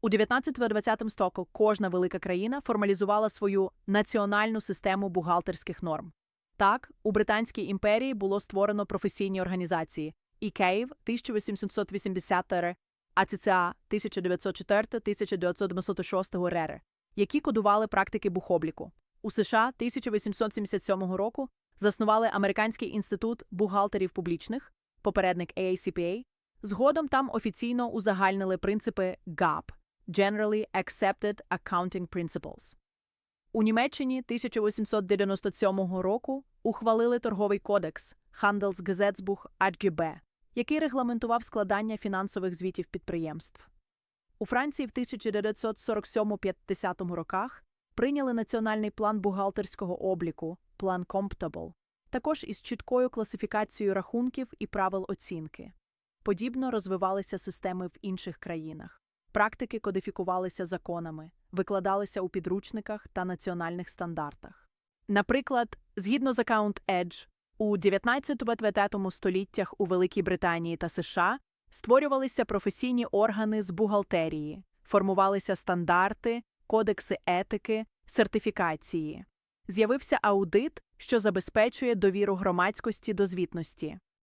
У 19-20 стоку кожна велика країна формалізувала свою національну систему бухгалтерських норм. Так, у Британській імперії було створено професійні організації ІКЕїв 1880 р, АЦЦА 1904-1996 РР, які кодували практики бухобліку. У США 1877 року заснували Американський інститут бухгалтерів публічних, попередник AACPA. Згодом там офіційно узагальнили принципи GAP – Generally Accepted Accounting Principles. У Німеччині 1897 року ухвалили торговий кодекс Handelsgesetzbuch AGB, який регламентував складання фінансових звітів підприємств. У Франції в 1947-50 роках прийняли національний план бухгалтерського обліку план Comptable, також із чіткою класифікацією рахунків і правил оцінки. Подібно розвивалися системи в інших країнах. Практики кодифікувалися законами, викладалися у підручниках та національних стандартах. Наприклад, згідно з Account Edge, у 19-20 століттях у Великій Британії та США створювалися професійні органи з бухгалтерії, формувалися стандарти, кодекси етики, сертифікації. З'явився аудит, що забезпечує довіру громадськості до звітності.